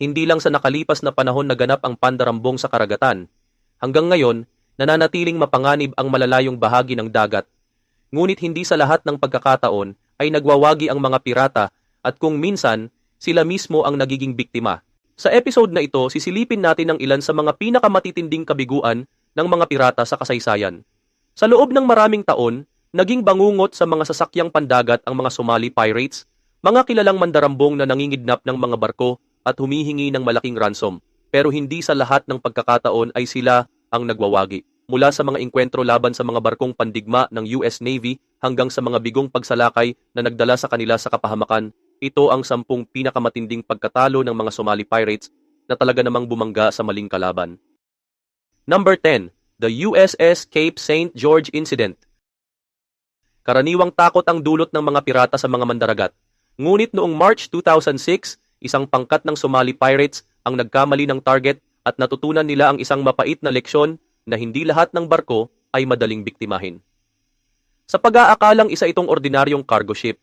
hindi lang sa nakalipas na panahon naganap ang pandarambong sa karagatan. Hanggang ngayon, nananatiling mapanganib ang malalayong bahagi ng dagat. Ngunit hindi sa lahat ng pagkakataon ay nagwawagi ang mga pirata at kung minsan, sila mismo ang nagiging biktima. Sa episode na ito, sisilipin natin ang ilan sa mga pinakamatitinding kabiguan ng mga pirata sa kasaysayan. Sa loob ng maraming taon, naging bangungot sa mga sasakyang pandagat ang mga Somali pirates, mga kilalang mandarambong na nangingidnap ng mga barko at humihingi ng malaking ransom. Pero hindi sa lahat ng pagkakataon ay sila ang nagwawagi. Mula sa mga inkwentro laban sa mga barkong pandigma ng US Navy hanggang sa mga bigong pagsalakay na nagdala sa kanila sa kapahamakan, ito ang sampung pinakamatinding pagkatalo ng mga Somali pirates na talaga namang bumangga sa maling kalaban. Number 10. The USS Cape St. George Incident Karaniwang takot ang dulot ng mga pirata sa mga mandaragat. Ngunit noong March 2006, isang pangkat ng Somali pirates ang nagkamali ng target at natutunan nila ang isang mapait na leksyon na hindi lahat ng barko ay madaling biktimahin. Sa pag-aakalang isa itong ordinaryong cargo ship,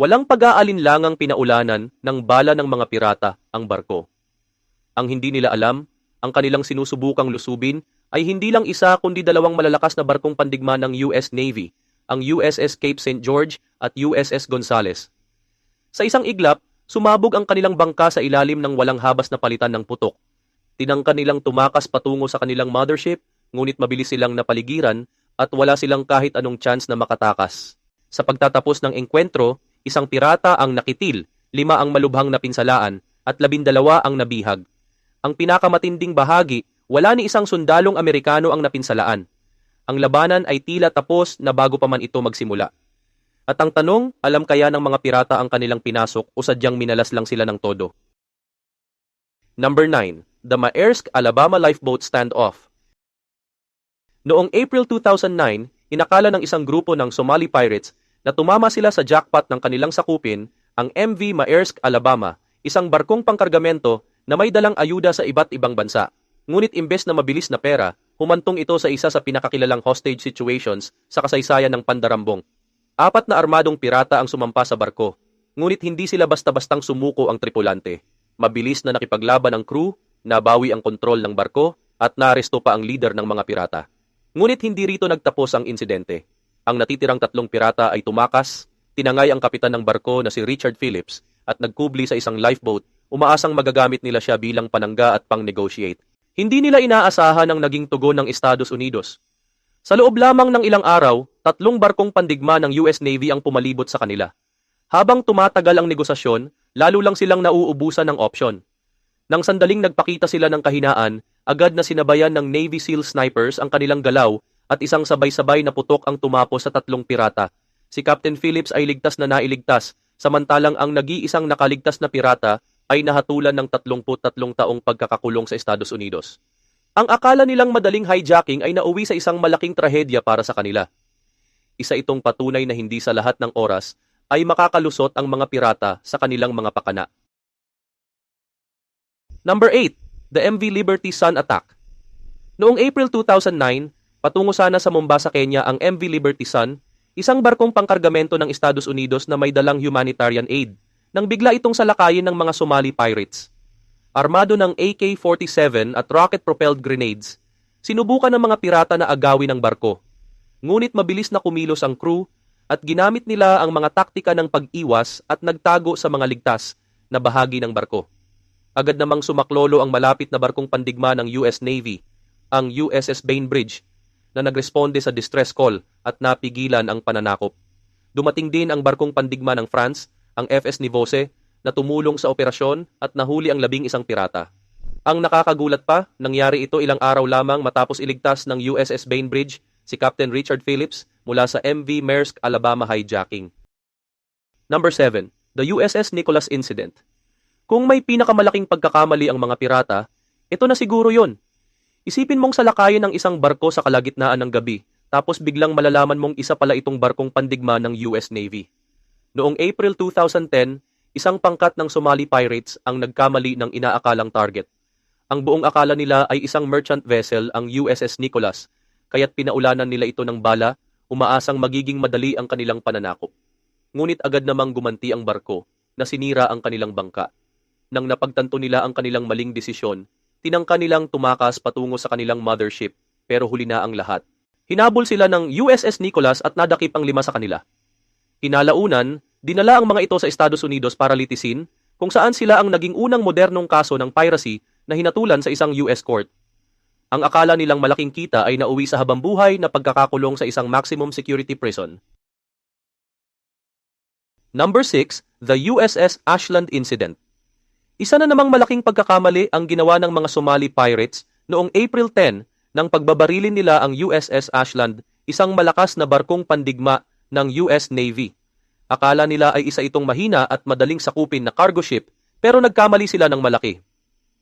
Walang pag-aalinlangang pinaulanan ng bala ng mga pirata ang barko. Ang hindi nila alam, ang kanilang sinusubukang lusubin ay hindi lang isa kundi dalawang malalakas na barkong pandigma ng US Navy, ang USS Cape St. George at USS Gonzales. Sa isang iglap, sumabog ang kanilang bangka sa ilalim ng walang habas na palitan ng putok. Tinangka nilang tumakas patungo sa kanilang mothership, ngunit mabilis silang napaligiran at wala silang kahit anong chance na makatakas. Sa pagtatapos ng engkwentro, isang pirata ang nakitil, lima ang malubhang napinsalaan, at labindalawa ang nabihag. Ang pinakamatinding bahagi, wala ni isang sundalong Amerikano ang napinsalaan. Ang labanan ay tila tapos na bago pa man ito magsimula. At ang tanong, alam kaya ng mga pirata ang kanilang pinasok o sadyang minalas lang sila ng todo? Number 9. The Maersk Alabama Lifeboat Standoff Noong April 2009, inakala ng isang grupo ng Somali pirates na tumama sila sa jackpot ng kanilang sakupin, ang MV Maersk Alabama, isang barkong pangkargamento na may dalang ayuda sa iba't ibang bansa. Ngunit imbes na mabilis na pera, humantong ito sa isa sa pinakakilalang hostage situations sa kasaysayan ng pandarambong. Apat na armadong pirata ang sumampa sa barko, ngunit hindi sila basta-bastang sumuko ang tripulante. Mabilis na nakipaglaban ang crew, nabawi ang kontrol ng barko, at naresto pa ang leader ng mga pirata. Ngunit hindi rito nagtapos ang insidente. Ang natitirang tatlong pirata ay tumakas, tinangay ang kapitan ng barko na si Richard Phillips at nagkubli sa isang lifeboat, umaasang magagamit nila siya bilang panangga at pang-negotiate. Hindi nila inaasahan ang naging tugon ng Estados Unidos. Sa loob lamang ng ilang araw, tatlong barkong pandigma ng US Navy ang pumalibot sa kanila. Habang tumatagal ang negosasyon, lalo lang silang nauubusan ng opsyon. Nang sandaling nagpakita sila ng kahinaan, agad na sinabayan ng Navy SEAL snipers ang kanilang galaw at isang sabay-sabay na putok ang tumapos sa tatlong pirata. Si Captain Phillips ay ligtas na nailigtas, samantalang ang nag-iisang nakaligtas na pirata ay nahatulan ng 33 taong pagkakakulong sa Estados Unidos. Ang akala nilang madaling hijacking ay nauwi sa isang malaking trahedya para sa kanila. Isa itong patunay na hindi sa lahat ng oras ay makakalusot ang mga pirata sa kanilang mga pakana. Number 8. The MV Liberty Sun Attack Noong April 2009, Patungo sana sa Mombasa, Kenya ang MV Liberty Sun, isang barkong pangkargamento ng Estados Unidos na may dalang humanitarian aid, nang bigla itong salakayin ng mga Somali pirates. Armado ng AK-47 at rocket-propelled grenades, sinubukan ng mga pirata na agawin ang barko. Ngunit mabilis na kumilos ang crew at ginamit nila ang mga taktika ng pag-iwas at nagtago sa mga ligtas na bahagi ng barko. Agad namang sumaklolo ang malapit na barkong pandigma ng US Navy, ang USS Bainbridge, na nagresponde sa distress call at napigilan ang pananakop. Dumating din ang barkong pandigma ng France, ang FS Nivose, na tumulong sa operasyon at nahuli ang labing isang pirata. Ang nakakagulat pa, nangyari ito ilang araw lamang matapos iligtas ng USS Bainbridge si Captain Richard Phillips mula sa MV Maersk Alabama hijacking. Number 7. The USS Nicholas Incident. Kung may pinakamalaking pagkakamali ang mga pirata, ito na siguro yon Isipin mong salakayin ng isang barko sa kalagitnaan ng gabi, tapos biglang malalaman mong isa pala itong barkong pandigma ng US Navy. Noong April 2010, isang pangkat ng Somali pirates ang nagkamali ng inaakalang target. Ang buong akala nila ay isang merchant vessel ang USS Nicholas, kaya't pinaulanan nila ito ng bala, umaasang magiging madali ang kanilang pananakop. Ngunit agad namang gumanti ang barko na sinira ang kanilang bangka. Nang napagtanto nila ang kanilang maling desisyon, tinangka nilang tumakas patungo sa kanilang mothership pero huli na ang lahat. Hinabol sila ng USS Nicholas at nadakip ang lima sa kanila. Kinalaunan, dinala ang mga ito sa Estados Unidos para litisin kung saan sila ang naging unang modernong kaso ng piracy na hinatulan sa isang US court. Ang akala nilang malaking kita ay nauwi sa habambuhay na pagkakakulong sa isang maximum security prison. Number 6, the USS Ashland Incident. Isa na namang malaking pagkakamali ang ginawa ng mga Somali pirates noong April 10 nang pagbabarilin nila ang USS Ashland, isang malakas na barkong pandigma ng US Navy. Akala nila ay isa itong mahina at madaling sakupin na cargo ship pero nagkamali sila ng malaki.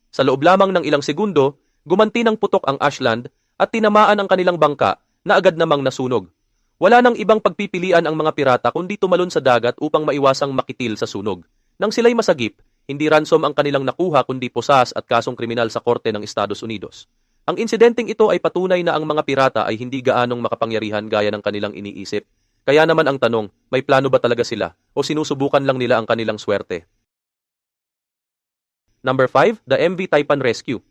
Sa loob lamang ng ilang segundo, gumanti ng putok ang Ashland at tinamaan ang kanilang bangka na agad namang nasunog. Wala nang ibang pagpipilian ang mga pirata kundi tumalon sa dagat upang maiwasang makitil sa sunog. Nang sila'y masagip, hindi ransom ang kanilang nakuha kundi posas at kasong kriminal sa korte ng Estados Unidos. Ang insidenteng ito ay patunay na ang mga pirata ay hindi gaanong makapangyarihan gaya ng kanilang iniisip. Kaya naman ang tanong, may plano ba talaga sila o sinusubukan lang nila ang kanilang swerte? Number 5, the MV Taipan Rescue.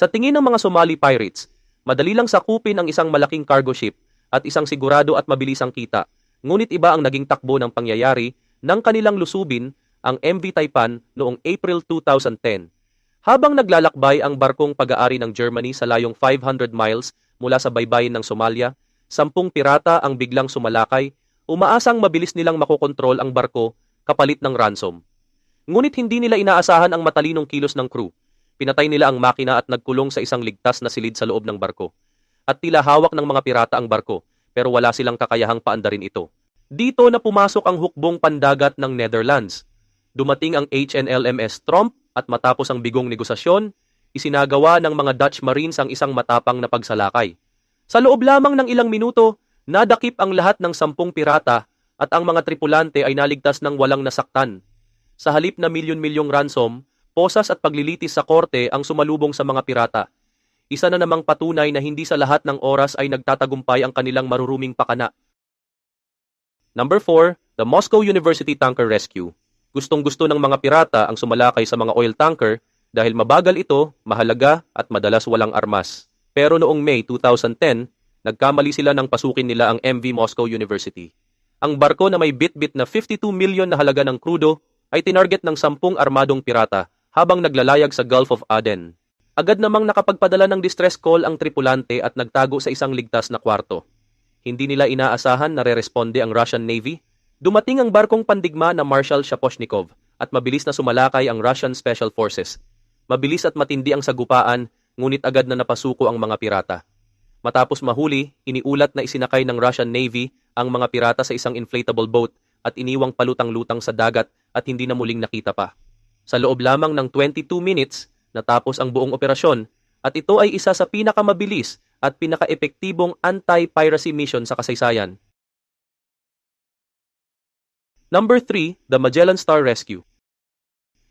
Sa tingin ng mga Somali pirates, madali lang sakupin ang isang malaking cargo ship at isang sigurado at mabilisang kita. Ngunit iba ang naging takbo ng pangyayari nang kanilang lusubin ang MV Taipan noong April 2010. Habang naglalakbay ang barkong pag-aari ng Germany sa layong 500 miles mula sa baybayin ng Somalia, sampung pirata ang biglang sumalakay, umaasang mabilis nilang makokontrol ang barko kapalit ng ransom. Ngunit hindi nila inaasahan ang matalinong kilos ng crew. Pinatay nila ang makina at nagkulong sa isang ligtas na silid sa loob ng barko. At tila hawak ng mga pirata ang barko, pero wala silang kakayahang paandarin ito. Dito na pumasok ang hukbong pandagat ng Netherlands Dumating ang HNLMS Trump at matapos ang bigong negosasyon, isinagawa ng mga Dutch Marines ang isang matapang na pagsalakay. Sa loob lamang ng ilang minuto, nadakip ang lahat ng sampung pirata at ang mga tripulante ay naligtas ng walang nasaktan. Sa halip na milyon-milyong ransom, posas at paglilitis sa korte ang sumalubong sa mga pirata. Isa na namang patunay na hindi sa lahat ng oras ay nagtatagumpay ang kanilang maruruming pakana. Number 4, the Moscow University Tanker Rescue. Gustong-gusto ng mga pirata ang sumalakay sa mga oil tanker dahil mabagal ito, mahalaga at madalas walang armas. Pero noong May 2010, nagkamali sila ng pasukin nila ang MV Moscow University. Ang barko na may bit-bit na 52 milyon na halaga ng krudo ay tinarget ng sampung armadong pirata habang naglalayag sa Gulf of Aden. Agad namang nakapagpadala ng distress call ang tripulante at nagtago sa isang ligtas na kwarto. Hindi nila inaasahan na re-responde ang Russian Navy Dumating ang barkong pandigma na Marshal Shaposhnikov at mabilis na sumalakay ang Russian Special Forces. Mabilis at matindi ang sagupaan, ngunit agad na napasuko ang mga pirata. Matapos mahuli, iniulat na isinakay ng Russian Navy ang mga pirata sa isang inflatable boat at iniwang palutang-lutang sa dagat at hindi na muling nakita pa. Sa loob lamang ng 22 minutes, natapos ang buong operasyon at ito ay isa sa pinakamabilis at pinaka-epektibong anti-piracy mission sa kasaysayan. Number 3, the Magellan Star Rescue.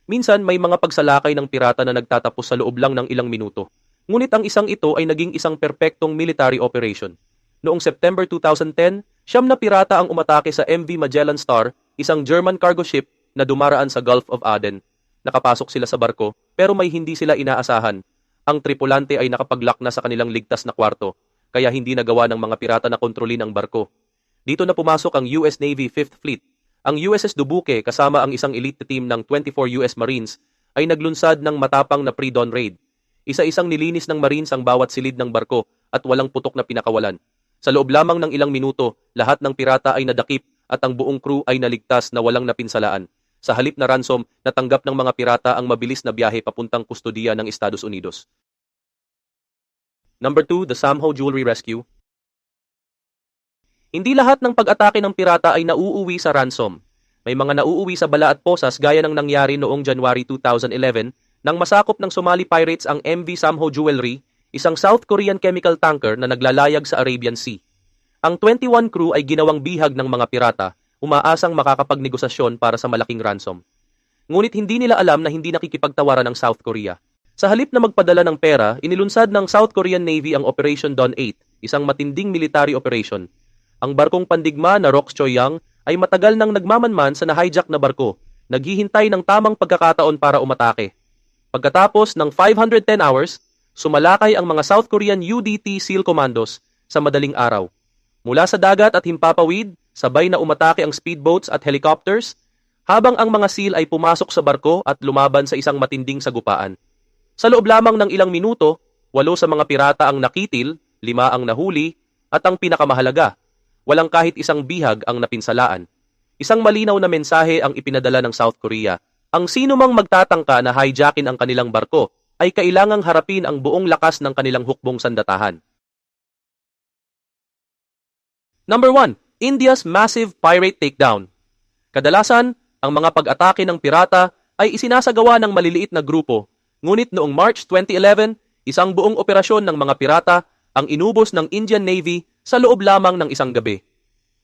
Minsan may mga pagsalakay ng pirata na nagtatapos sa loob lang ng ilang minuto. Ngunit ang isang ito ay naging isang perpektong military operation. Noong September 2010, siyam na pirata ang umatake sa MV Magellan Star, isang German cargo ship na dumaraan sa Gulf of Aden. Nakapasok sila sa barko pero may hindi sila inaasahan. Ang tripulante ay nakapaglock na sa kanilang ligtas na kwarto, kaya hindi nagawa ng mga pirata na kontrolin ang barko. Dito na pumasok ang US Navy 5th Fleet ang USS Dubuque kasama ang isang elite team ng 24 US Marines ay naglunsad ng matapang na pre-dawn raid. Isa-isang nilinis ng Marines ang bawat silid ng barko at walang putok na pinakawalan. Sa loob lamang ng ilang minuto, lahat ng pirata ay nadakip at ang buong crew ay naligtas na walang napinsalaan. Sa halip na ransom, natanggap ng mga pirata ang mabilis na biyahe papuntang kustodiya ng Estados Unidos. Number 2, the Samho Jewelry Rescue hindi lahat ng pag-atake ng pirata ay nauuwi sa ransom. May mga nauuwi sa bala at posas gaya ng nangyari noong January 2011 nang masakop ng Somali pirates ang MV Samho Jewelry, isang South Korean chemical tanker na naglalayag sa Arabian Sea. Ang 21 crew ay ginawang bihag ng mga pirata, umaasang makakapagnegosasyon para sa malaking ransom. Ngunit hindi nila alam na hindi nakikipagtawaran ng South Korea. Sa halip na magpadala ng pera, inilunsad ng South Korean Navy ang Operation Dawn 8, isang matinding military operation ang barkong pandigma na Rox Choyang ay matagal nang nagmamanman sa na-hijack na barko, naghihintay ng tamang pagkakataon para umatake. Pagkatapos ng 510 hours, sumalakay ang mga South Korean UDT SEAL Commandos sa madaling araw. Mula sa dagat at himpapawid, sabay na umatake ang speedboats at helicopters, habang ang mga SEAL ay pumasok sa barko at lumaban sa isang matinding sagupaan. Sa loob lamang ng ilang minuto, walo sa mga pirata ang nakitil, lima ang nahuli, at ang pinakamahalaga, walang kahit isang bihag ang napinsalaan. Isang malinaw na mensahe ang ipinadala ng South Korea. Ang sino mang magtatangka na hijackin ang kanilang barko ay kailangang harapin ang buong lakas ng kanilang hukbong sandatahan. Number 1. India's massive pirate takedown. Kadalasan, ang mga pag-atake ng pirata ay isinasagawa ng maliliit na grupo, ngunit noong March 2011, isang buong operasyon ng mga pirata ang inubos ng Indian Navy sa loob lamang ng isang gabi.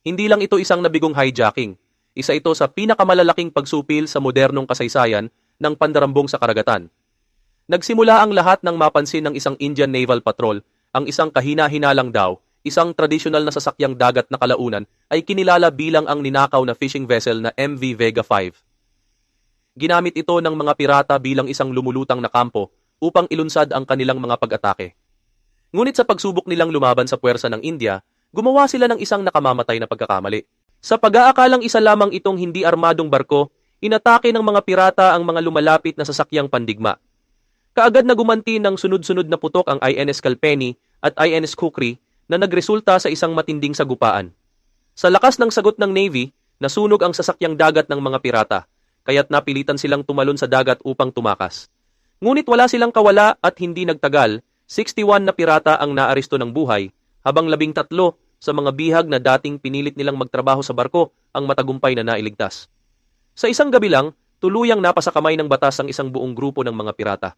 Hindi lang ito isang nabigong hijacking, isa ito sa pinakamalalaking pagsupil sa modernong kasaysayan ng pandarambong sa karagatan. Nagsimula ang lahat ng mapansin ng isang Indian Naval Patrol, ang isang kahina-hinalang daw, isang tradisyonal na sasakyang dagat na kalaunan ay kinilala bilang ang ninakaw na fishing vessel na MV Vega 5. Ginamit ito ng mga pirata bilang isang lumulutang na kampo upang ilunsad ang kanilang mga pag-atake. Ngunit sa pagsubok nilang lumaban sa puwersa ng India, gumawa sila ng isang nakamamatay na pagkakamali. Sa pag-aakalang isa lamang itong hindi armadong barko, inatake ng mga pirata ang mga lumalapit na sasakyang pandigma. Kaagad na gumanti ng sunod-sunod na putok ang INS Kalpeni at INS Kukri na nagresulta sa isang matinding sagupaan. Sa lakas ng sagot ng Navy, nasunog ang sasakyang dagat ng mga pirata, kaya't napilitan silang tumalon sa dagat upang tumakas. Ngunit wala silang kawala at hindi nagtagal, 61 na pirata ang naaresto ng buhay, habang labing tatlo sa mga bihag na dating pinilit nilang magtrabaho sa barko ang matagumpay na nailigtas. Sa isang gabi lang, tuluyang napasa kamay ng batas ang isang buong grupo ng mga pirata.